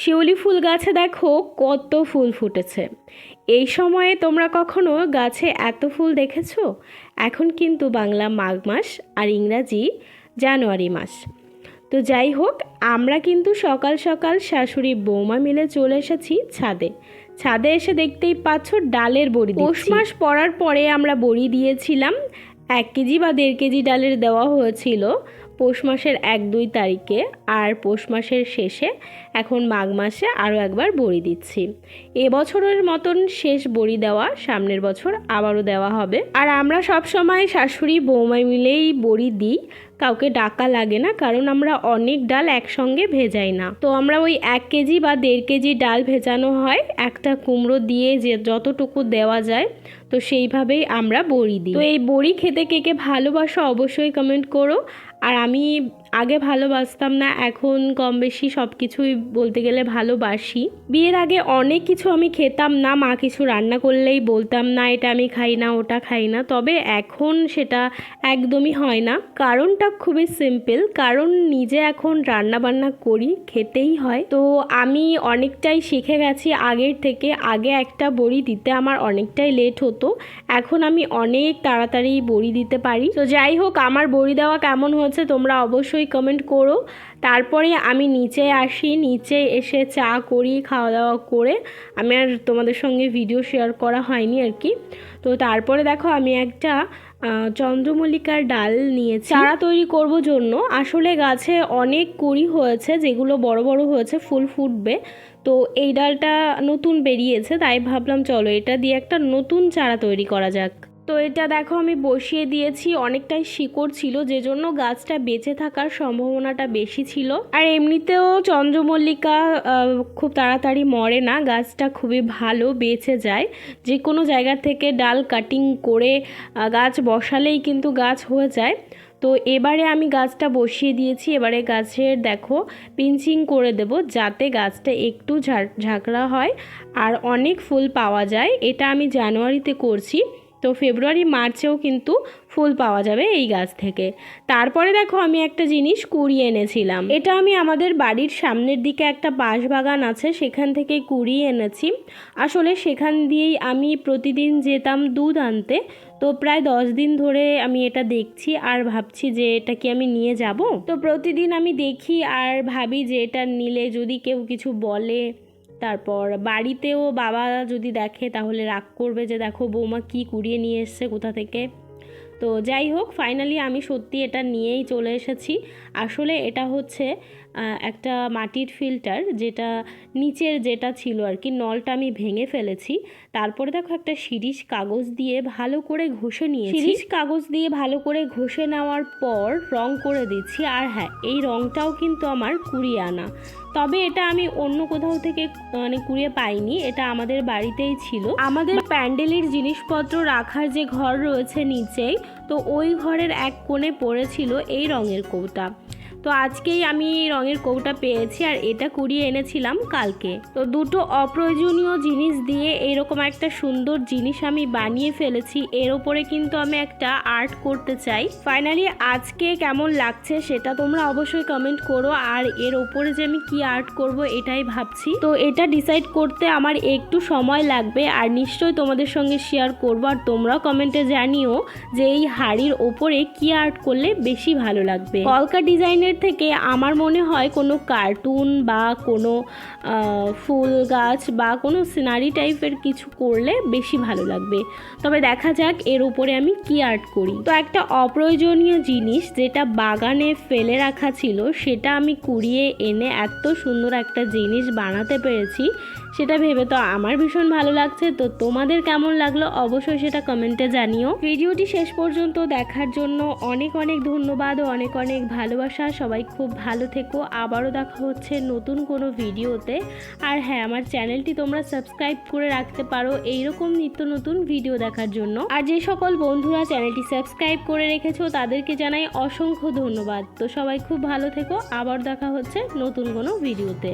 শিউলি ফুল গাছে দেখো কত ফুল ফুটেছে। এই সময়ে তোমরা কখনো গাছে এত ফুল দেখেছ? এখন কিন্তু বাংলা মাঘ মাস আর ইংরাজি জানুয়ারি মাস। তো যাই হোক, আমরা কিন্তু সকাল সকাল শাশুড়ি বৌমা মিলে চলে এসেছি ছাদে। ছাদে এসে দেখতেই পাচ্ছ ডালের বড়ি পৌষ মাস পড়ার পরে আমরা বড়ি দিয়েছিলাম। এক কেজি বা দেড় কেজি ডালের দেওয়া হয়েছিল। পৌষ মাসের এক, দুই তারিখে আর পৌষ মাসের শেষে এখন মাঘ মাসে আরও একবার বড়ি দিচ্ছি। এবছরের মতন শেষ বড়ি দেওয়া সামনের বছর আবারও দেওয়া হবে। আর আমরা সব সময় শাশুড়ি বৌমাই মিলেই বড়ি দিই। কাউকে ডাকা লাগে না, কারণ আমরা অনেক ডাল একসঙ্গে ভেজাই না। তো আমরা ওই এক কেজি বা দেড় কেজি ডাল ভেজানো হয়, একটা কুমড়ো দিয়ে যে যতটুকু দেওয়া যায়, তো সেইভাবেই আমরা বড়ি দিই। তো এই বড়ি খেতে কে কে ভালোবাসো অবশ্যই কমেন্ট করো। আর আমি আগে ভালোবাসতাম না, এখন কম বেশি সব কিছুই বলতে গেলে ভালোবাসি। বিয়ের আগে অনেক কিছু আমি খেতাম না, মা কিছু রান্না করলেই বলতাম, না, এটা আমি খাই না, ওটা খাই না। তবে এখন সেটা একদমই হয় না। কারণটা খুবই সিম্পল কারণ নিজে এখন রান্না বান্না করি, খেতেই হয়। তো আমি অনেকটাই শিখে গেছি আগের থেকে, আগে একটা বড়ি দিতে আমার অনেকটাই লেট হতো। এখন আমি অনেক তাড়াতাড়ি বড়ি দিতে পারি। তো যাই হোক, আমার বড়ি দেওয়া কেমন হয়েছে তোমরা অবশ্যই কমেন্ট করো। তারপরে আমি নিচে আসি, নিচে এসে চা করি খাওয়া দাওয়া করে। আমি আর তোমাদের সঙ্গে ভিডিও শেয়ার করা হয়নি আর কি। তো তারপরে দেখো আমি একটা চন্দ্রমল্লিকার ডাল নিয়ে চারা তৈরি করব জন্য। আসলে গাছে অনেক কুড়ি হয়েছে, যেগুলো বড় বড় হয়েছে, ফুল ফুটবে। তো এই ডালটা নতুন বেরিয়েছে, তাই ভাবলাম চলো এটা দিয়ে একটা নতুন চারা তৈরি করা যাক। তো এটা দেখো আমি বসিয়ে দিয়েছি, অনেকটাই শিকড় ছিল যে জন্য গাছটা বেঁচে থাকার সম্ভাবনাটা বেশি ছিল। আর এমনিতেও চন্দ্রমল্লিকা খুব তাড়াতাড়ি মরে না, গাছটা খুবই ভালো বেঁচে যায়। যে কোনো জায়গা থেকে ডাল কাটিং করে গাছ বসালেই কিন্তু গাছ হয়ে যায়। তো এবারে আমি গাছটা বসিয়ে দিয়েছি, এবারে গাছের দেখো পিঞ্চিং করে দেব, যাতে গাছটা একটু ঝাঁকড়া হয়। আর অনেক ফুল পাওয়া যায়, এটা আমি জানুয়ারিতে করছি। তো ফেব্রুয়ারি, মার্চেও কিন্তু ফুল পাওয়া যাবে এই গাছ থেকে। তারপরে দেখো আমি একটা জিনিস কুড়িয়ে এনেছিলাম। এটা আমি আমাদের বাড়ির সামনের দিকে একটা বাঁশ বাগান আছে, সেখান থেকে কুড়িয়ে এনেছি। আসলে সেখান দিয়েই আমি প্রতিদিন যেতাম দুধ আনতে। তো প্রায় দশ দিন ধরে আমি এটা দেখছি আর ভাবছি যে এটা কি আমি নিয়ে যাব? তো প্রতিদিন আমি দেখি আর ভাবি যে এটা নিলে যদি কেউ কিছু বলে তারপর বাড়িতেও বাবা যদি দেখে তাহলে রাগ করবে যে দেখো বৌমা কি কুড়িয়ে নিয়ে এসছে কোথা থেকে। তো যাই হোক ফাইনালি আমি সত্যি এটা নিয়েই চলে এসেছি। আসলে এটা হচ্ছে একটা মাটির ফিল্টার যেটা নিচের যেটা ছিল আর কি, নলটা আমি ভেঙে ফেলেছি। তারপরে দেখো একটা শিরিষ কাগজ দিয়ে ভালো করে ঘষে নিয়ে শিরিষ কাগজ দিয়ে ভালো করে ঘষে নেওয়ার পর রং করে দিচ্ছি। আর হ্যাঁ এই রংটাও কিন্তু আমার কুড়িয়ে আনা। তবে এটা আমি অন্য কোথাও থেকে মানে কুড়িয়ে পাইনি। এটা আমাদের বাড়িতেই ছিল। আমাদের প্যান্ডেলের জিনিসপত্র রাখার যে ঘর রয়েছে নিচেই, তো ওই ঘরের এক কোণে পড়েছিল এই রঙের কৌটা। তো আজকেই আমি রঙের কৌটা পেয়েছি আর এটা কুড়িয়ে এনেছিলাম কালকে। তো দুটো অপ্রয়োজনীয় জিনিস দিয়ে এরকম একটা সুন্দর জিনিস আমি বানিয়ে ফেলেছি। এর ওপরে কিন্তু আমি একটা আর্ট করতে চাই। ফাইনালি আজকে কেমন লাগছে সেটা তোমরা অবশ্যই কমেন্ট করো আর এর ওপরে যে আমি কি আর্ট করব এটাই ভাবছি। তো এটা ডিসাইড করতে আমার একটু সময় লাগবে আর নিশ্চয়ই তোমাদের সঙ্গে শেয়ার করব আর তোমরাও কমেন্টে জানিও যে এই হাড়ির ওপরে কি আর্ট করলে বেশি ভালো লাগবে। কলকা ডিজাইনের থেকে আমার মনে হয় কোনো কার্টুন বা কোনো ফুল গাছ বা কোনো সিনারি টাইপের কিছু করলে বেশি ভালো লাগবে। তবে দেখা যাক এর উপরে আমি কি আর্ট করি। তো একটা অপ্রয়োজনীয় জিনিস যেটা বাগানে ফেলে রাখা ছিল, সেটা আমি কুড়িয়ে এনে এত সুন্দর একটা জিনিস বানাতে পেরেছি, সেটা ভেবে তো আমার ভীষণ ভালো লাগছে। তো তোমাদের কেমন লাগল অবশ্যই সেটা কমেন্টে জানিও। ভিডিওটি শেষ পর্যন্ত দেখার জন্য অনেক অনেক ধন্যবাদ ও অনেক অনেক ভালোবাসা। সবাই খুব ভালো থেকো। আবারও দেখা হচ্ছে নতুন কোনো ভিডিওতে। আর হ্যাঁ আমার চ্যানেলটি তোমরা সাবস্ক্রাইব করে রাখতে পারো এইরকম নিত্য নতুন ভিডিও দেখার জন্য। আর যে সকল বন্ধুরা চ্যানেলটি সাবস্ক্রাইব করে রেখেছো, তাদেরকে জানাই অসংখ্য ধন্যবাদ। তো সবাই খুব ভালো থেকো। আবার দেখা হচ্ছে নতুন কোনো ভিডিওতে।